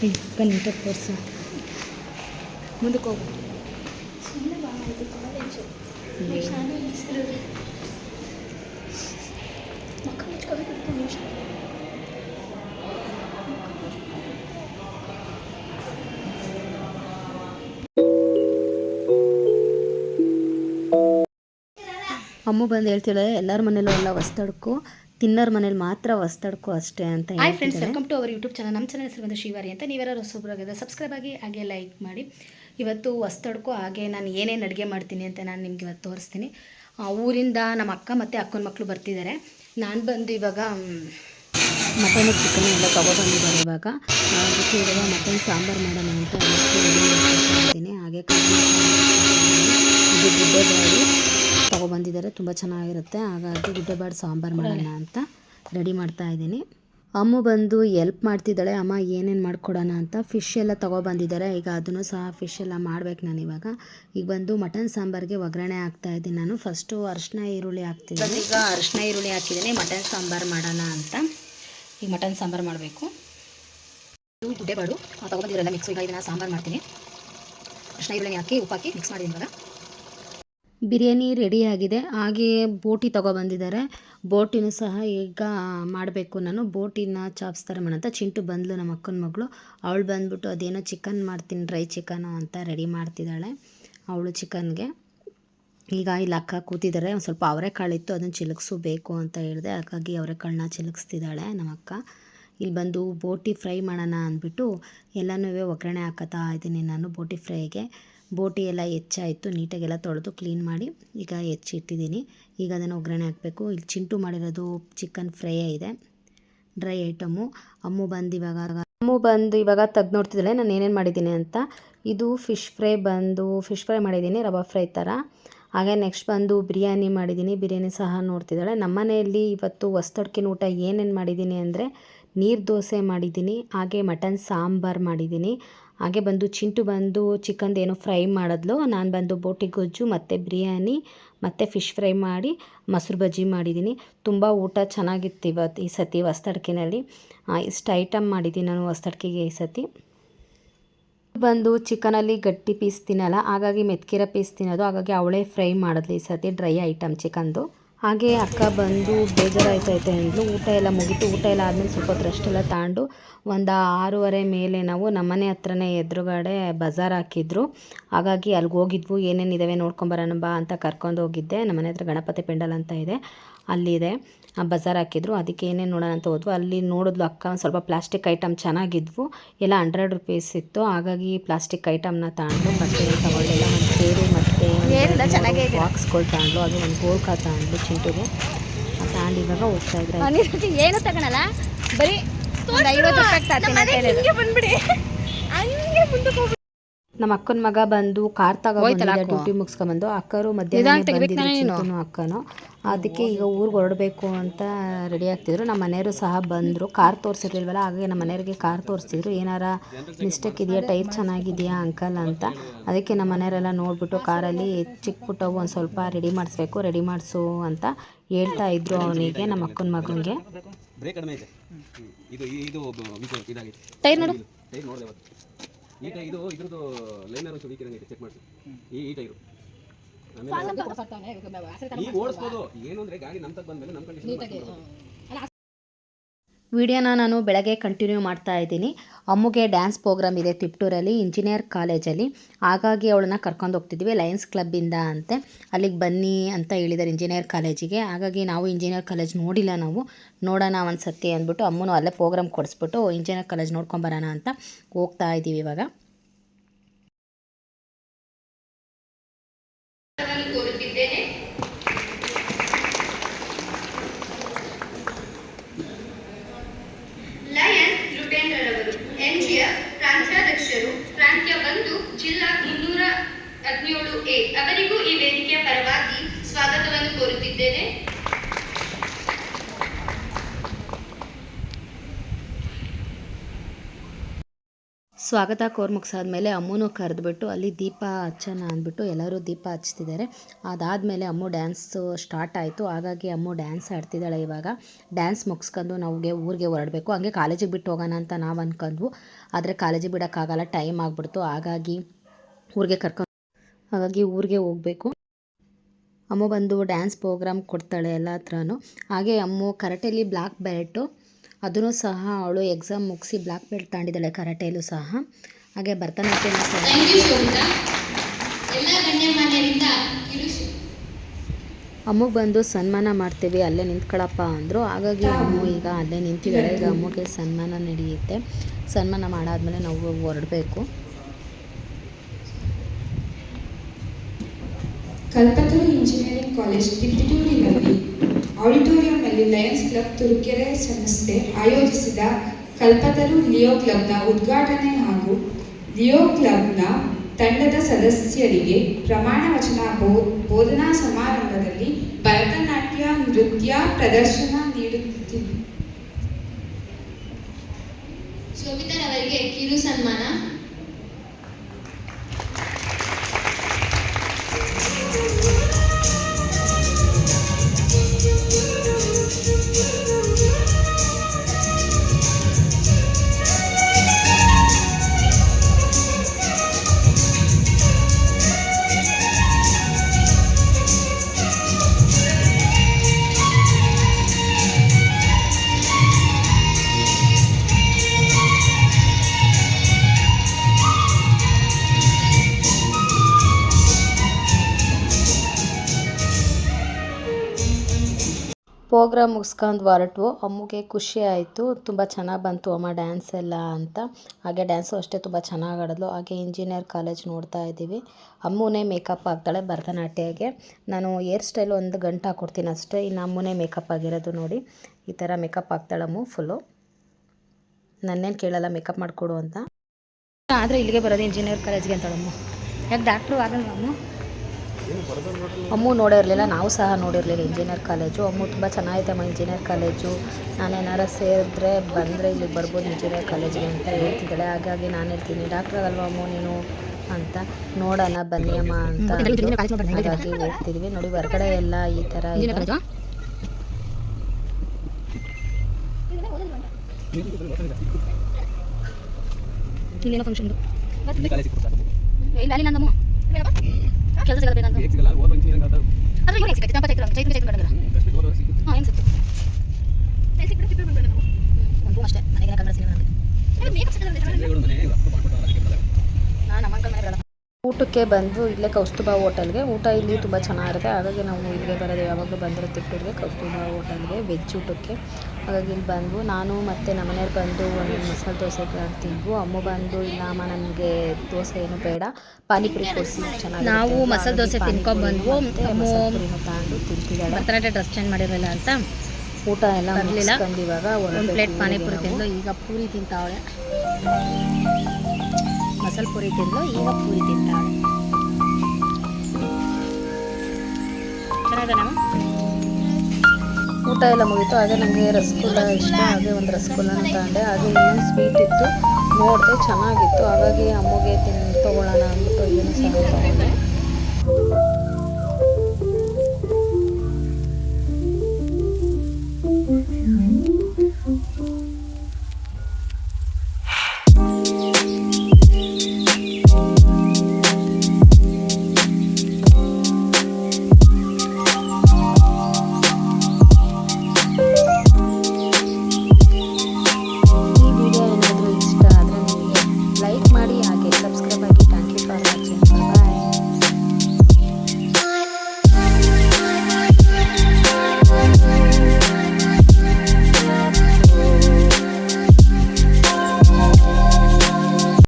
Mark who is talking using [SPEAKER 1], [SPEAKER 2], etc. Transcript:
[SPEAKER 1] ಬನ್ನಿ ತೋರಿಸು ಮುಂದಕ್ಕೆ ಹೋಗು
[SPEAKER 2] ಸುಮ್ಮನೆ ಬಾ ಇದು ಕಾಲೇಜು ನೆಕ್ಸ್ಟ್ ನಾನು ಹೆಸರು ಮಕ್ಕ ಮುಚ್ಕೋಬೇಕು ನಿಮಿಷ
[SPEAKER 1] ಅಮ್ಮ ಬಂದು ಹೇಳ್ತಿದ್ದಾಳೆ ಎಲ್ಲರ ಮನೇಲೂ ಎಲ್ಲ ಹೊಸ್ತಡ್ಕು ತಿನ್ನೋರ್ ಮನೇಲಿ ಮಾತ್ರ ಹೊಸ್ತಡ್ಕೋ ಅಷ್ಟೇ ಅಂತ
[SPEAKER 3] hi friends welcome to our YouTube channel ನಮ್ಮ ಚಾನಲ್ ಹೆಸರು ಬಂದು ಶಿವಾರಿ ಅಂತ. ನೀವೆಲ್ಲರೂ ಹೊಸೊಬ್ಬರಾಗಿದೆ ಸಬ್ಸ್ಕ್ರೈಬ್ ಆಗಿ ಹಾಗೆ ಲೈಕ್ ಮಾಡಿ. ಇವತ್ತು ಹೊಸ್ತಡ್ಕೊ ಹಾಗೆ ನಾನು ಏನೇನು ಅಡುಗೆ ಮಾಡ್ತೀನಿ ಅಂತ ನಾನು ನಿಮ್ಗೆ ಇವತ್ತು ತೋರಿಸ್ತೀನಿ. ಆ, ಊರಿಂದ ನಮ್ಮ ಅಕ್ಕ ಮತ್ತು ಅಕ್ಕನ ಮಕ್ಕಳು ಬರ್ತಿದ್ದಾರೆ. ನಾನು ಬಂದು ಇವಾಗ
[SPEAKER 1] ಮಟನ್ ಚಿಕನ್ ಎಲ್ಲ ತಗೊಬಂದಿದ್ದಾರೆ ಇವಾಗ. ಅದಕ್ಕೆ ಇವಾಗ ಮಟನ್ ಸಾಂಬಾರು ಮಾಡೋಣ ಅಂತ ಹಾಗೆ ಇದು ಗುಡ್ಡೆ ಗುಡ್ಡೆಬಾಡು ತಗೊಬಂದಿದ್ದಾರೆ. ತುಂಬ ಚೆನ್ನಾಗಿರುತ್ತೆ. ಹಾಗಾಗಿ ಗುಡ್ಡಬಾಡ್ ಸಾಂಬಾರು ಮಾಡೋಣ ಅಂತ ರೆಡಿ ಮಾಡ್ತಾ ಇದ್ದೀನಿ. ಅಮ್ಮ ಬಂದು ಎಲ್ಪ್ ಮಾಡ್ತಿದ್ದಾಳೆ. ಅಮ್ಮ, ಏನೇನು ಮಾಡ್ಕೊಡೋಣ ಅಂತ ಫಿಶ್ ಎಲ್ಲ ತೊಗೊಬಂದಿದ್ದಾರೆ. ಈಗ ಅದನ್ನು ಸಹ ಫಿಶ್ ಎಲ್ಲ ಮಾಡ್ಬೇಕು ನಾನು ಇವಾಗ. ಈಗ ಬಂದು ಮಟನ್ ಸಾಂಬಾರಿಗೆ ಒಗ್ಗರಣೆ ಹಾಕ್ತಾ ಇದ್ದೀನಿ ನಾನು. ಫಸ್ಟು ಅರಿಶಿನ ಈರುಳ್ಳಿ ಹಾಕ್ತಿದ್ದೀನಿ.
[SPEAKER 3] ಈಗ ಅರಿಶಿನ ಈರುಳ್ಳಿ ಹಾಕಿದ್ದೀನಿ. ಮಟನ್ ಸಾಂಬಾರು ಮಾಡೋಣ ಅಂತ. ಈಗ ಮಟನ್ ಸಾಂಬಾರು ಮಾಡಬೇಕು. ಇದು ಗುಡ್ಡೆಬಾಡು. ತೊಗೊಬಂದಿರಲ್ಲ ಮಿಕ್ಸ್ ಈಗ ಇದನ್ನು ಸಾಂಬಾರು ಮಾಡ್ತೀನಿ. ಅರಿಶಿನ ಈರುಳ್ಳಿ ಹಾಕಿ ಉಪ್ಪಾಕಿ ಮಿಕ್ಸ್ ಮಾಡಿದ್ದೀನಿ ಇವಾಗ.
[SPEAKER 1] ಬಿರಿಯಾನಿ ರೆಡಿ ಆಗಿದೆ ಹಾಗೆ ಬೋಟಿ ತಗೊಬಂದಿದ್ದಾರೆ. ಬೋಟಿನೂ ಸಹ ಈಗ ಮಾಡಬೇಕು. ನಾನು ಬೋಟಿನ ಚಾಪ್ಸ್ ಮಾಡೋಂತ ಚಿಂಟು ಬಂದಳು ನಮ್ಮ ಅಕ್ಕನ ಮಗಳು. ಅವಳು ಬಂದ್ಬಿಟ್ಟು ಅದೇನೋ ಚಿಕನ್ ಮಾಡ್ತೀನಿ, ಡ್ರೈ ಚಿಕನು ಅಂತ ರೆಡಿ ಮಾಡ್ತಿದ್ದಾಳೆ ಅವಳು ಚಿಕನ್ಗೆ. ಈಗ ಇಲ್ಲಿ ಅಕ್ಕ ಕೂತಿದ್ದಾರೆ. ಒಂದು ಸ್ವಲ್ಪ ಅವರೆಕಾಳಿತ್ತು ಅದನ್ನು ಚಿಲುಕ್ಸು ಬೇಕು ಅಂತ ಹೇಳಿದೆ. ಹಾಗಾಗಿ ಅವರೆಕಾಳನ್ನ ಚಿಲುಕ್ಸ್ತಿದ್ದಾಳೆ ನಮ್ಮ ಅಕ್ಕ. ಇಲ್ಲಿ ಬಂದು ಬೋಟಿ ಫ್ರೈ ಮಾಡೋಣ ಅಂದ್ಬಿಟ್ಟು ಎಲ್ಲನೂ ಒಗ್ಗರಣೆ ಹಾಕತ್ತಾ ಇದ್ದೀನಿ ನಾನು ಬೋಟಿ ಫ್ರೈಗೆ. ಬೋಟಿ ಎಲ್ಲ ಹೆಚ್ಚಾಯಿತು, ನೀಟಾಗೆಲ್ಲ ತೊಳೆದು ಕ್ಲೀನ್ ಮಾಡಿ ಈಗ ಹೆಚ್ಚಿಟ್ಟಿದ್ದೀನಿ. ಈಗ ಅದನ್ನು ಒಗ್ಗರಣೆ ಹಾಕಬೇಕು. ಇಲ್ಲಿ ಚಿಂಟು ಮಾಡಿರೋದು ಚಿಕನ್ ಫ್ರೈ ಇದೆ ಡ್ರೈ ಐಟಮು ಅಮ್ಮು ಬಂದು ಇವಾಗ, ಅಮ್ಮು ಬಂದು ಇವಾಗ ತೆಗ್ದು ನೋಡ್ತಿದ್ದಾಳೆ. ನಾನು ಏನೇನು ಮಾಡಿದ್ದೀನಿ ಅಂತ, ಇದು ಫಿಶ್ ಫ್ರೈ ಬಂದು ಫಿಶ್ ಫ್ರೈ ಮಾಡಿದ್ದೀನಿ, ರವಾ ಫ್ರೈ ಥರ ಹಾಗೆ ನೆಕ್ಸ್ಟ್ ಬಂದು ಬಿರಿಯಾನಿ ಮಾಡಿದ್ದೀನಿ, ಬಿರಿಯಾನಿ ಸಹ ನೋಡ್ತಿದ್ದಾಳೆ. ನಮ್ಮ ಮನೆಯಲ್ಲಿ ಇವತ್ತು ಹೊಸ್ತಡ್ಕಿನ ಊಟ ಏನೇನು ಮಾಡಿದ್ದೀನಿ ಅಂದರೆ ನೀರು ದೋಸೆ ಮಾಡಿದ್ದೀನಿ, ಹಾಗೆ ಮಟನ್ ಸಾಂಬಾರು ಮಾಡಿದ್ದೀನಿ. ಹಾಗೆ ಬಂದು ಚಿಂಟು ಬಂದು ಚಿಕನ್ದು ಏನೋ ಫ್ರೈ ಮಾಡಿದ್ಲು. ನಾನು ಬಂದು ಬೋಟಿ ಗೊಜ್ಜು ಮತ್ತು ಬಿರಿಯಾನಿ ಮತ್ತು ಫಿಶ್ ಫ್ರೈ ಮಾಡಿ ಮೊಸರು ಬಜ್ಜಿ ಮಾಡಿದ್ದೀನಿ ತುಂಬ ಊಟ ಚೆನ್ನಾಗಿತ್ತು ಇವತ್ತು ಈ ಸತಿ ಹೊಸ್ತಡ್ಕಿನಲ್ಲಿ. ಇಷ್ಟು ಐಟಮ್ ಮಾಡಿದ್ದೀನಿ ನಾನು ಹೊಸ್ತಡ್ಕಿಗೆ ಈ ಸತಿ. ಬಂದು ಚಿಕನಲ್ಲಿ ಗಟ್ಟಿ ಪೀಸ್ ತಿನ್ನಲ್ಲ, ಹಾಗಾಗಿ ಮೆತ್ಕಿರೋ ಪೀಸ್ ತಿನ್ನೋದು, ಹಾಗಾಗಿ ಅವಳೇ ಫ್ರೈ ಮಾಡಿದ್ಲು ಈ ಸತಿ ಡ್ರೈ ಐಟಮ್ ಚಿಕನ್ದು ಹಾಗೆ ಅಕ್ಕ ಬಂದು ಬೇಜಾರಾಯ್ತೈತೆ ಅಂದ್ಲು. ಊಟ ಎಲ್ಲ ಮುಗಿತು. ಊಟ ಎಲ್ಲ ಆದಮೇಲೆ ಸ್ವಲ್ಪ ಹೊತ್ತು ರೆಸ್ಟ್ ಎಲ್ಲ ತಗೊಂಡು ಒಂದು ಆರೂವರೆ ಮೇಲೆ ನಾವು ನಮ್ಮನೆ ಹತ್ರನೇ ಎದುರುಗಡೆ ಬಜಾರ್ ಹಾಕಿದ್ರು. ಹಾಗಾಗಿ ಅಲ್ಲಿಗೆ ಹೋಗಿದ್ವು. ಏನೇನಿದ್ದಾವೆ ನೋಡ್ಕೊಂಬರೋಣ ಬಾ ಅಂತ ಕರ್ಕೊಂಡು ಹೋಗಿದ್ದೆ. ನಮ್ಮನೆ ಹತ್ರ ಗಣಪತಿ ಪೆಂಡಲ್ ಅಂತ ಇದೆ. ಅಲ್ಲಿದೆ ಬಜಾರ್ ಹಾಕಿದ್ರು. ಅದಕ್ಕೆ ಏನೇನು ನೋಡೋಣ ಅಂತ ಹೋದ್ವು. ಅಲ್ಲಿ ನೋಡಿದ್ಲು ಅಕ್ಕ ಒಂದು ಸ್ವಲ್ಪ ಪ್ಲಾಸ್ಟಿಕ್ ಐಟಮ್ ಚೆನ್ನಾಗಿದ್ವು. ಎಲ್ಲ ಹಂಡ್ರೆಡ್ ರುಪೀಸ್ ಇತ್ತು. ಹಾಗಾಗಿ ಪ್ಲಾಸ್ಟಿಕ್ ಐಟಮ್ನ ತಗೊಂಡು ಮತ್ತೆ ತಗೊಳ್ಳಿಲ್ಲ. ಒಂದು
[SPEAKER 3] ಸೇರಿ ಚೆನ್ನಾಗೇ
[SPEAKER 1] ಮತ್ತು. ಬಾಕ್ಸ್ಗಳು ಅದು ಒಂದು ಗೋಲ್ಕ ತಗೊಂಡ್ಲು ಚಿಂಟುಗೆ. ತಗೊಂಡು ಇವಾಗ ಹೋಗ್ತಾ ಇದ್ರೆ
[SPEAKER 3] ಏನು ತಗೊಳಲ್ಲ? ಬರೀ ಒಂದು ಐವತ್ತು ರೂಪಾಯಿ
[SPEAKER 2] ಬಂದ್ಬಿಡಿ. ಹಂಗೆ ಮುಂದಕ್ಕೆ ಹೋಗ್ಬಿಡಿ.
[SPEAKER 1] ನಮ್ಮ ಅಕ್ಕನ ಮಗ ಬಂದು ಕಾರ್
[SPEAKER 3] ತಗೋಯ್ತಲ್ಲ
[SPEAKER 1] ತಗೊಂಡು? ಡ್ಯೂಟಿ ಮುಗಿಸ್ಕೊಂಡ್ಬಂದು ಅಕ್ಕರು ಮಧ್ಯಾಹ್ನ ಅಕ್ಕನು. ಅದಕ್ಕೆ ಈಗ ಊರಿಗೆ ಹೊರಡಬೇಕು ಅಂತ ರೆಡಿ ಆಗ್ತಿದ್ರು. ನಮ್ಮ ಮನೆಯವರು ಸಹ ಬಂದರು. ಕಾರ್ ತೋರಿಸಿರ್ಲಿಲ್ವಲ್ಲ ಹಾಗಾಗಿ ನಮ್ಮ ಮನೆಯವ್ರಿಗೆ ಕಾರ್ ತೋರಿಸಿದ್ರು. ಏನಾರ ಮಿಸ್ಟೇಕ್ ಇದೆಯಾ ಟೈರ್ ಚೆನ್ನಾಗಿದೆಯಾ ಅಂಕಲ್ ಅಂತ. ಅದಕ್ಕೆ ನಮ್ಮ ಮನೆಯವರೆಲ್ಲ ನೋಡಿಬಿಟ್ಟು ಕಾರಲ್ಲಿ ಚಿಕ್ಕ ಪುಟ್ಟವು ಒಂದು ಸ್ವಲ್ಪ ರೆಡಿ ಮಾಡಿಸ್ಬೇಕು ರೆಡಿ ಮಾಡಿಸು ಅಂತ ಹೇಳ್ತಾ ಇದ್ರು ಅವನಿಗೆ ನಮ್ಮ ಅಕ್ಕನ ಮಗನಿಗೆ.
[SPEAKER 3] ಟೈರ್ ನೋಡು.
[SPEAKER 4] ಟೈರ್ ನೋಡಿದೆ ಇದು ಇದ್ರದ್ದು ಲೈನರ್ ಚೆಕ್ ಮಾಡಿಸಿ ಈ ಟೈರು. ಈಗ ಓಡಿಸ್ಬೋದು. ಏನು ಅಂದರೆ ಗಾಡಿ ನಮ್ಮ ತಗ ಬಂದಮೇಲೆ ನಮ್ಮ ಕಂಡೀಷನ್
[SPEAKER 1] ವಿಡಿಯೋನ ನಾನು ಬೆಳಗ್ಗೆ ಕಂಟಿನ್ಯೂ ಮಾಡ್ತಾ ಇದ್ದೀನಿ. ಅಮ್ಮಗೆ ಡ್ಯಾನ್ಸ್ ಪ್ರೋಗ್ರಾಮ್ ಇದೆ ತಿಪ್ಟೂರಲ್ಲಿ ಇಂಜಿನಿಯರ್ ಕಾಲೇಜಲ್ಲಿ ಹಾಗಾಗಿ ಅವಳನ್ನ ಕರ್ಕೊಂಡು ಹೋಗ್ತಿದ್ವಿ ಲಯನ್ಸ್ ಕ್ಲಬ್ಬಿಂದ ಅಂತೆ. ಅಲ್ಲಿಗೆ ಬನ್ನಿ ಅಂತ ಹೇಳಿದ್ದಾರೆ ಇಂಜಿನಿಯರ್ ಕಾಲೇಜಿಗೆ ಹಾಗಾಗಿ ನಾವು ಇಂಜಿನಿಯರ್ ಕಾಲೇಜ್ ನೋಡಿಲ್ಲ ನಾವು. ನೋಡೋಣ ಒಂದು ಸತಿ ಅಂದ್ಬಿಟ್ಟು ಅಮ್ಮನೂ ಅಲ್ಲೇ ಪ್ರೋಗ್ರಾಮ್ ಕೊಡಿಸ್ಬಿಟ್ಟು ಇಂಜಿನಿಯರ್ ಕಾಲೇಜ್ ನೋಡ್ಕೊಂಬರೋಣ ಅಂತ ಹೋಗ್ತಾ ಇದ್ದೀವಿ ಇವಾಗ.
[SPEAKER 5] ಲಯನ್ ಎನ್ಜಿಯ ಪ್ರಾಂತ್ಯಾಧ್ಯಕ್ಷರು ಪ್ರಾಂತ್ಯ ಜಿಲ್ಲಾ ಮುನ್ನೂರ ಹದಿನೇಳು ಎ ಈ ವೇದಿಕೆಯ ಪರವಾಗಿ ಸ್ವಾಗತವನ್ನು ಕೋರುತ್ತಿದ್ದೇನೆ
[SPEAKER 1] ಸ್ವಾಗತ ಕೋರ್ ಮುಗಿಸಾದ್ಮೇಲೆ ಅಮ್ಮನೂ ಕರೆದ್ಬಿಟ್ಟು ಅಲ್ಲಿ ದೀಪ ಹಚ್ಚೋಣ ಅಂದ್ಬಿಟ್ಟು ಎಲ್ಲರೂ ದೀಪ ಹಚ್ತಿದ್ದಾರೆ. ಅದಾದಮೇಲೆ ಅಮ್ಮು ಡ್ಯಾನ್ಸು ಸ್ಟಾರ್ಟ್ ಆಯಿತು. ಹಾಗಾಗಿ ಅಮ್ಮು ಡ್ಯಾನ್ಸ್ ಆಡ್ತಿದ್ದಾಳೆ ಇವಾಗ. ಡ್ಯಾನ್ಸ್ ಮುಗಿಸ್ಕೊಂಡು ನಮಗೆ ಊರಿಗೆ ಹೊರಡಬೇಕು. ಹಂಗೆ ಕಾಲೇಜಿಗೆ ಬಿಟ್ಟು ಹೋಗೋಣ ಅಂತ ನಾವು ಅಂದ್ಕೊಂಡ್ವು ಆದರೆ ಕಾಲೇಜಿಗೆ ಬಿಡೋಕ್ಕಾಗಲ್ಲ. ಟೈಮ್ ಆಗಿಬಿಡ್ತು. ಹಾಗಾಗಿ ಊರಿಗೆ ಕರ್ಕೊಂಡು ಹಾಗಾಗಿ ಊರಿಗೆ ಹೋಗಬೇಕು. ಅಮ್ಮ ಬಂದು ಡ್ಯಾನ್ಸ್ ಪ್ರೋಗ್ರಾಮ್ ಕೊಡ್ತಾಳೆ ಎಲ್ಲ ಹತ್ರನೂ ಹಾಗೆ ಅಮ್ಮು ಕರಾಟೆಲಿ ಬ್ಲ್ಯಾಕ್ ಬೆಲ್ಟು ಅದನ್ನು ಸಹ ಅವಳು ಎಕ್ಸಾಮ್ ಮುಗಿಸಿ ಬ್ಲ್ಯಾಕ್ ಬೆಲ್ಟ್ ತಾಂಡಿದ್ದಾಳೆ ಕರಾಟೆಯಲ್ಲೂ ಸಹ. ಹಾಗೆ
[SPEAKER 5] ಭರತನಾಟ್ಯ
[SPEAKER 1] ಅಮ್ಮಗೆ ಬಂದು ಸನ್ಮಾನ ಮಾಡ್ತೀವಿ ಅಲ್ಲೇ ನಿಂತ್ಕೊಳಪ್ಪ ಅಂದರು. ಹಾಗಾಗಿ ಅಮ್ಮು ಈಗ ಅಲ್ಲೇ ನಿಂತಿದ್ದಾಳೆ ಈಗ ಅಮ್ಮಗೆ ಸನ್ಮಾನ ನಡೆಯುತ್ತೆ. ಸನ್ಮಾನ ಮಾಡಾದ್ಮೇಲೆ ನಾವು ಹೊರಡಬೇಕು.
[SPEAKER 6] ಕಲ್ಪತರು ಇಂಜಿನಿಯರಿಂಗ್ ಕಾಲೇಜ್ ತಿಪ್ಪಿಟೂರಿನಲ್ಲಿ ಆಡಿಟೋರಿಯಂನಲ್ಲಿ ಲಯನ್ಸ್ ಕ್ಲಬ್ ತುರುಕೆರೆ ಸಂಸ್ಥೆ ಆಯೋಜಿಸಿದ ಕಲ್ಪತರು ಲಿಯೋ ಕ್ಲಬ್ನ ಉದ್ಘಾಟನೆ ಹಾಗೂ ಲಿಯೋ ಕ್ಲಬ್ನ ತಂಡದ ಸದಸ್ಯರಿಗೆ ಪ್ರಮಾಣ ವಚನ ಬೋಧನಾ ಸಮಾರಂಭದಲ್ಲಿ ಭರತನಾಟ್ಯ ನೃತ್ಯ ಪ್ರದರ್ಶನ ನೀಡುತ್ತಿದ್ದ
[SPEAKER 5] ಶೋಭಿತರವರಿಗೆ ಕಿರು ಸನ್ಮಾನ.
[SPEAKER 1] ಪ್ರೋಗ್ರಾಮ್ ಮುಗಿಸ್ಕೊಂಡು ಹೊರಟ್ವು ಅಮ್ಮಗೆ ಖುಷಿ ಆಯಿತು. ತುಂಬ ಚೆನ್ನಾಗಿ ಬಂತು. ಅಮ್ಮ ಡ್ಯಾನ್ಸ್ ಎಲ್ಲ ಅಂತ. ಹಾಗೆ ಡ್ಯಾನ್ಸು ಅಷ್ಟೇ ತುಂಬ ಚೆನ್ನಾಗಿ ಆಡಿದ್ಲು. ಹಾಗೆ ಇಂಜಿನಿಯರ್ ಕಾಲೇಜ್ ನೋಡ್ತಾ ಇದ್ದೀವಿ. ಅಮ್ಮನೇ ಮೇಕಪ್ ಆಗ್ತಾಳೆ ಭರತನಾಟ್ಯಗೆ. ನಾನು ಹೇರ್ ಸ್ಟೈಲ್ ಒಂದು ಗಂಟೆ ಹಾಕ್ಕೊಡ್ತೀನಿ ಅಷ್ಟೇ. ಇನ್ನು ಅಮ್ಮನೇ ಮೇಕಪ್ ಆಗಿರೋದು ನೋಡಿ. ಈ ಥರ ಮೇಕಪ್ ಆಗ್ತಾಳೆ ಅಮ್ಮು ಫುಲ್ಲು ನನ್ನೇನು ಕೇಳಲ್ಲ ಮೇಕಪ್ ಮಾಡಿಕೊಡು ಅಂತ.
[SPEAKER 3] ಆದರೆ ಇಲ್ಲಿಗೆ ಬರೋದು ಇಂಜಿನಿಯರ್ ಕಾಲೇಜ್ಗೆ ಅಂತಳಮ್ಮ ಯಾಕೆ ಡಾಕ್ಟ್ರು ಆಗಲ್ವಾ ಅಮ್ಮ?
[SPEAKER 1] ಅಮ್ಮು ನೋಡಿರಲಿಲ್ಲ ನಾವು ಸಹ ನೋಡಿರಲಿಲ್ಲ. ಇಂಜಿನಿಯರ್ ಕಾಲೇಜು ಅಮ್ಮು ತುಂಬ ಚೆನ್ನಾಗೈತೆ ಅಮ್ಮ ಇಂಜಿನಿಯರ್ ಕಾಲೇಜು ನಾನು ನಾನೇನಾರ ಸೇರಿದ್ರೆ ಬಂದರೆ ಇಲ್ಲಿಗೆ ಬರ್ಬೋದು ಇಂಜಿನಿಯರ್ ಕಾಲೇಜಿಗೆ ಅಂತ ಹೇಳ್ತಿದ್ದಾಳೆ. ಹಾಗಾಗಿ ನಾನು ಹೇಳ್ತೀನಿ ಡಾಕ್ಟರ್ ಅಲ್ವಾ ಅಮ್ಮು ನೀನು? ಅಂತ ನೋಡೋಣ ಬನ್ನಿ ಅಮ್ಮ ಅಂತ. ಹಾಗಾಗಿ ಹೋಗ್ತಿದ್ವಿ ನೋಡಿ ಹೊರಗಡೆ ಎಲ್ಲ ಈ ಥರ ಇದೆ.
[SPEAKER 3] ಇಲ್ಲೇನೋ ಫಂಕ್ಷನ್
[SPEAKER 4] ಇಲ್ಲಿ
[SPEAKER 3] ಅಲ್ಲಿ ನಂದಮ್ಮ ಕೆಲಸ
[SPEAKER 4] ಸಿಗಬೇಕಂತ
[SPEAKER 3] ಅದ್ರ ಇವ್ರು ಸಿಗ್ತೈತೆ ಚಂಪಾ ಚೈತ್ರ ಚೈತ್ರ ಚೈತ್ರ
[SPEAKER 4] ಸಿಕ್ಕಿತ್ತು
[SPEAKER 3] ಹಾಂ ಏನು ಸಿಕ್ತು ಒಂದು ಅಷ್ಟೇ. ನನಗೆ ಕನ್ನಡ ಸಿನಿಮಾ ನಾನು ನಮ್ಮ ಅಂಕಲ್ ಮನೆ ಬರಲ್ಲ.
[SPEAKER 1] ಊಟಕ್ಕೆ ಬಂದು ಇಲ್ಲೇ ಕೌಸ್ತುಭ ಹೋಟೆಲ್ಗೆ. ಊಟ ಇಲ್ಲಿ ತುಂಬ ಚೆನ್ನಾಗಿರುತ್ತೆ. ಹಾಗಾಗಿ ನಾವು ಇಲ್ಲಿಗೆ ಬರೋದು ಯಾವಾಗಲೂ ಬಂದರೆ ತಿಟ್ಟೂರಿಗೆ ಕೌಸ್ತುಭ ಹೋಟೆಲ್ಗೆ ವೆಜ್ ಊಟಕ್ಕೆ. ಹಾಗಾಗಿ ಇಲ್ಲಿ ಬಂದು ನಾನು ಮತ್ತು ನಮ್ಮನೆಯವ್ರು ಬಂದು ಒಂದು ಮಸಾಲೆ ದೋಸೆ ತಿಂದ್ವು. ಅಮ್ಮ ಬಂದು ಇಲ್ಲ ಅಮ್ಮ ನನಗೆ ದೋಸೆ ಏನು ಬೇಡ. ಪಾನಿಪುರಿ ಕೊಡಿಸಿ ಚೆನ್ನಾಗಿ
[SPEAKER 3] ನಾವು ಮಸಾಲೆ ದೋಸೆ ತಿನ್ಕೊಂಡ್ಬಂದು ಅಮ್ಮು
[SPEAKER 1] ತಗೊಂಡು ತಿಂತಿದ್ದಾಳೆ.
[SPEAKER 3] ಭರತನಾಟ್ಯ ಡ್ರೆಸ್ ಚೇಂಜ್ ಮಾಡಿರಲಿಲ್ಲ ಅಂತ.
[SPEAKER 1] ಊಟ ಎಲ್ಲ. ಮುಗಿಸ್ಕೊಂಡು ಇವಾಗ
[SPEAKER 3] ಒಂದು ಪ್ಲೇಟ್ ಪಾನಿಪುರಿ ತಿಂದು ಈಗ ಪೂರಿ ತಿಂತಾವಳೆ ಮಸಾಲೆ ಪೂರಿ ತಿಂದು ಈಗ ಪೂರಿ ತಿಂತಾಳೆ. ಚೆನ್ನಾಗಿದೆ
[SPEAKER 1] ಊಟ ಎಲ್ಲ ಮುಗೀತು, ಹಾಗೆ ನನಗೆ ರಸಗುಲ್ಲ ಇಷ್ಟ, ಹಾಗೆ ಒಂದು ರಸಗುಲ್ಲ ತಗೊಂಡೆ. ಹಾಗೆ ಏನು ಸ್ವೀಟ್ ಇತ್ತು. ನೋಡಿದೆ ಚೆನ್ನಾಗಿತ್ತು, ಹಾಗಾಗಿ ಅಮ್ಮಗೆ ತಿನ್, ತೊಗೊಳ್ಳೋಣ ಅಂದ್ಬಿಟ್ಟು ಏನು ಸಹ ತೊಗೊಂಡೆ.